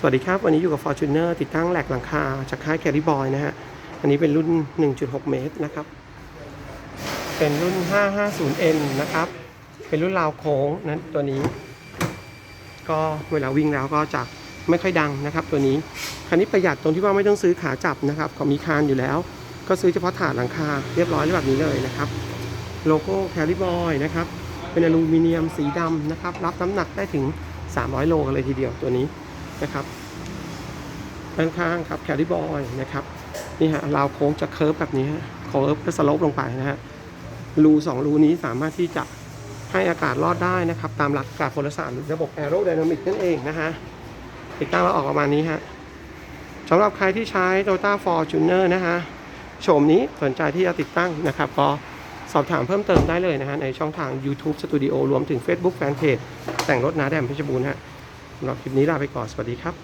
สวัสดีครับ วันนี้อยู่กับ Fortuner ติดตั้งแหลกหลังคาจากค่าย Carry Boy นะฮะ อันนี้เป็นรุ่น 1.6 เมตรนะครับ เป็นรุ่น 550N นะครับ เป็นรุ่นราวโค้งนะตัวนี้ ก็เวลาวิ่งแล้วก็จะไม่ค่อยดังนะครับ ตัวนี้ คันนี้ประหยัดตรงที่ว่าไม่ต้องซื้อขาจับนะครับเขามีคานอยู่แล้ว ก็ซื้อเฉพาะถาดหลังคาเรียบร้อยแบบนี้เลยนะครับ โลโก้ Carry Boy นะครับ เป็นอลูมิเนียมสีดำนะครับ รับน้ำหนักได้ถึง 300 โลกันเลยทีเดียวตัวนี้ นะครับด้านข้างครับ Carry Boy นะครับนี่ฮะราวโค้งจะเคิร์ฟแบบนี้ฮะเคิร์ฟและสโลปลงไปนะฮะรูสองรูนี้สามารถที่จะให้อากาศรอดได้นะครับ ตามหลักการพลศาสตร์หรือระบบแอโรไดนามิกนั่นเองนะฮะติดตั้งแล้วออกประมาณนี้ฮะสำหรับใครที่ใช้ Toyota Fortuner นะฮะโฉมนี้สนใจที่จะติดตั้งนะครับก็สอบถามเพิ่มเติมได้เลยนะฮะในช่องทาง YouTube Studio รวมถึง Facebook Fanpage แต่งรถนาแดมเพชรบูรณ์ฮะ สำหรับคลิปนี้ลาไปก่อน สวัสดีครับ